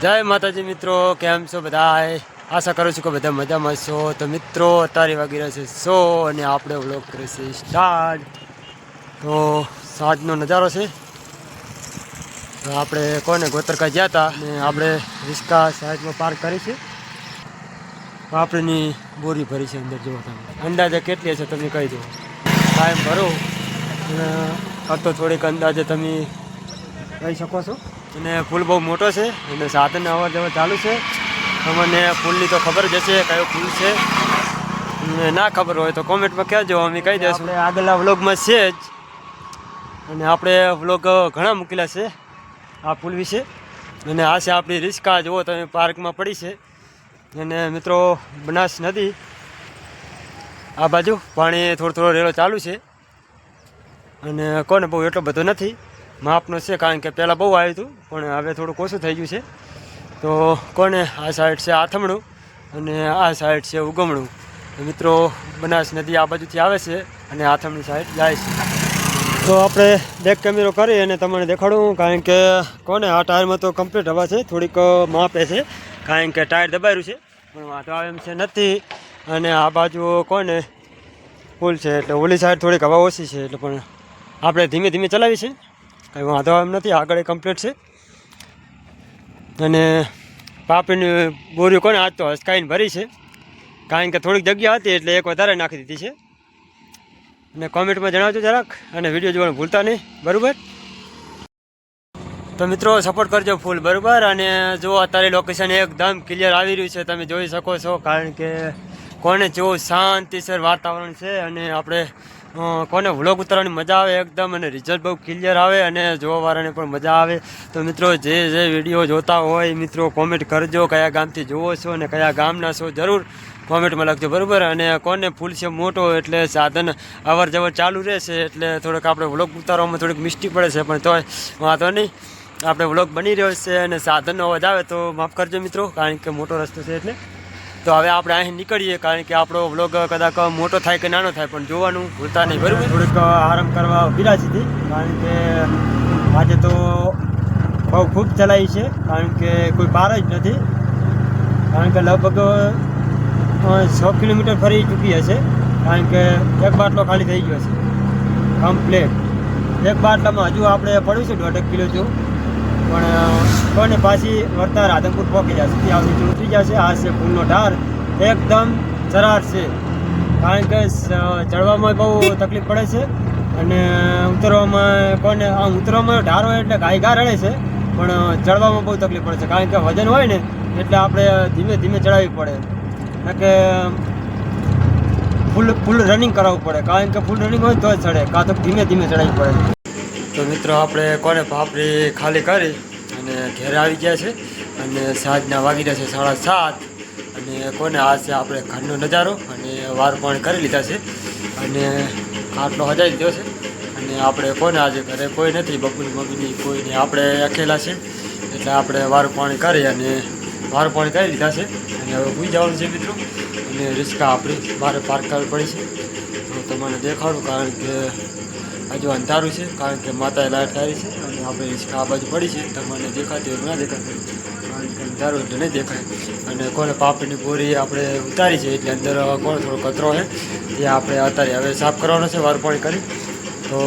જય માતાજી મિત્રો, કેમ છો બધા આશા કરું છું કે બધા મજામાં છો. તો મિત્રો, અત્યારે વાગી રહ્યા છે સો અને આપણે વ્લોગ કરીએ છીએ સ્ટાર્ટ તો સાંજનો નજારો છે. તો આપણે કોને ગોતરકા ગયા હતા ને આપણે રિસ્કા સાઈડમાં પાર્ક કરી છે. આપણીની બોરી ભરી છે અંદર જોવા તમે. અંદાજે કેટલી હશે તમે કહી દો. ટાઈમ ભરો. અને આ તો થોડીક અંદાજે તમે કહી શકો છો. અને પુલ બહુ મોટો છે અને સાધન અવર જવર ચાલુ છે. તમને પુલની તો ખબર જ હશે કયો પુલ છે. અને ના ખબર હોય તો કોમેન્ટમાં કહેજો અમે કહી દઈશું. આગળના વ્લોગમાં છે જ. અને આપણે વ્લોગ ઘણા મૂકેલા છે આ પુલ વિશે. અને આ છે આપણી રિસ્કા જુઓ તમે પાર્કમાં પડી છે. અને મિત્રો બનાસ નદી. આ બાજુ પાણી થોડો થોડો રેલો ચાલુ છે. અને કોને બહુ એટલો બધો નથી. માપનો છે કારણ કે પહેલાં બહુ આવ્યું હતું, પણ હવે થોડુંક ઓછું થઈ ગયું છે. તો કોને? આ સાઈડ છે આથમણું અને આ સાઈડ છે ઉગમણું. મિત્રો, બનાસ નદી આ બાજુથી આવે છે અને આથમણી સાઈડ જાય છે. તો આપણે બેક કેમેરો કરી અને તમને દેખાડું, કારણ કે કોને? આ ટાયરમાં તો કમ્પ્લીટ હવા છે, થોડીક માપે છે, કારણ કે ટાયર દબાયેલું છે, પણ વાંધો આવે એમ છે નથી. અને આ બાજુ કોને? પુલ છે, એટલે ઓલી સાઈડ થોડીક હવા ઓછી છે, એટલે પણ આપણે ધીમે ધીમે ચલાવી છે કંઈ વાંધો એમ નથી, આગળ કમ્પ્લીટ છે. અને પાપડીની બોરીઓ કોને આજ તો હસકાઈને ભરી છે. કારણ કે થોડીક જગ્યા હતી એટલે એક વધારે નાખી દીધી છે. અને કોમેન્ટમાં જણાવજો જરાક, અને વીડિયો જોવાનું ભૂલતા નહીં, બરાબર? તો મિત્રો સપોર્ટ કરજો ફૂલ, બરાબર? અને જો અત્યારે લોકેશન એકદમ ક્લિયર આવી રહ્યું છે, તમે જોઈ શકો છો, કારણ કે કોને જેવું શાંતિસર વાતાવરણ છે, અને આપણે કોને વ્લોગ ઉતારવાની મજા આવે એકદમ અને રિઝલ્ટ બહુ ક્લિયર આવે અને જોવાવાળાને પણ મજા આવે. તો મિત્રો જે જે વીડિયો જોતા હોય મિત્રો કોમેન્ટ કરજો કયા ગામથી જુઓ છો અને કયા ગામના છો જરૂર કોમેન્ટમાં લખજો, બરાબર? અને કોને ફૂલ છે મોટો એટલે સાધન અવર જવર ચાલુ રહેશે એટલે થોડોક આપણે વ્લોગ ઉતારવામાં થોડીક મિસ્ટી પડે છે, પણ તોય વાંધો નહીં. આપણે વ્લોગ બની રહ્યો છે અને સાધનનો અવાજ આવે તો માફ કરજો મિત્રો, કારણ કે મોટો રસ્તો છે એટલે. તો હવે આપણે અહીં નીકળીએ, કારણ કે આપણો વ્લોગ કદાચ મોટો થાય કે નાનો થાય, પણ જોવાનું ભૂલતા નહીં, બરાબર? થોડીક આરામ કરવા ઊભી હતી, કારણ કે આજે તો બહુ ખૂબ ચલાવી છે, કારણ કે કોઈ બહાર જ નથી, કારણ કે લગભગ છ કિલોમીટર ફરી ચૂકી હશે, કારણ કે એક બાટલો ખાલી થઈ ગયો છે કમ્પ્લેટ એક બાટલામાં હજુ આપણે પડ્યું છે દોઢેક કિલો જેવું, પણ કોને પાછી વળતા રાધનપુર પહોંચી જશે ત્યાં સુધી ઉતરી જશે. આ છે પુલનો ઢાર. એકદમ સરાર છે. કારણ કે ચડવામાં બહુ તકલીફ પડે છે અને ઉતરવામાં કોને, આમ ઉતરવામાં ઢાર હોય એટલે ગાય ગા રડે છે, પણ ચડવામાં બહુ તકલીફ પડે છે. કારણ કે વજન હોય ને, એટલે આપણે ધીમે ધીમે ચડાવવી પડે. કે, ફૂલ ફૂલ રનિંગ કરાવવું પડે. કારણ કે ફૂલ રનિંગ હોય તો જ ચડે. કાં તો ધીમે ધીમે ચડાવવી પડે. તો મિત્રો, આપણે કોને પાપડી ખાલી કરી? અને ઘેરે આવી ગયા છે અને સાંજના વાગી રહ્યા છે સાડા સાત. અને કોને આ છે આપણે ઘરનો નજારો અને વાર પણ કરી લીધા છે. અને આટલો હજાઈ લીધો છે. અને આપણે કોને આજે ઘરે કોઈ નથી, બબુની મમ્મીની કોઈને આપણે અકેલા છે. એટલે આપણે વાર પાણી કરી અને વાર પાણી કરી લીધા છે. અને હવે ભૂઈ જવાનું છે મિત્રો. અને રિસ્કા આપણી બહાર પાર્ક કરવી પડી છે. તો તમને દેખાડું કારણ કે હજુ અંધારું છે, કારણ કે માતાએ લાઈટ કરી છે અને આપણે આ બાજુ પડી છે તમને દેખાતી હોય ના દેખાતી. કારણ કે અંધારું એટલે નહીં દેખાય. અને કોને પાપડીની બોરી આપણે ઉતારી છે, એટલે અંદર કોણ થોડો કચરો છે એ આપણે અત્યારે હવે સાફ કરવાનો છે વાર પાણી કરી. તો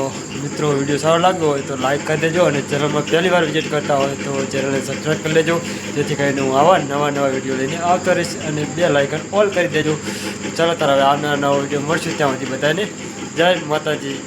મિત્રો, વીડિયો સારો લાગ્યો હોય તો લાઈક કરી દેજો અને ચેનલમાં પહેલી વાર વિઝિટ કરતા હોય તો ચેનલને સબસ્ક્રાઈબ કરી લેજો. જેથી કરીને હું આવા નવા નવા વીડિયો લઈને આવતો રહીશ અને બે લાઇકન ઓલ કરી દેજો. ચાલો તાર હવે આવનારા નવા વીડિયો મળશું ત્યાં સુધી બધાને. જય માતાજી.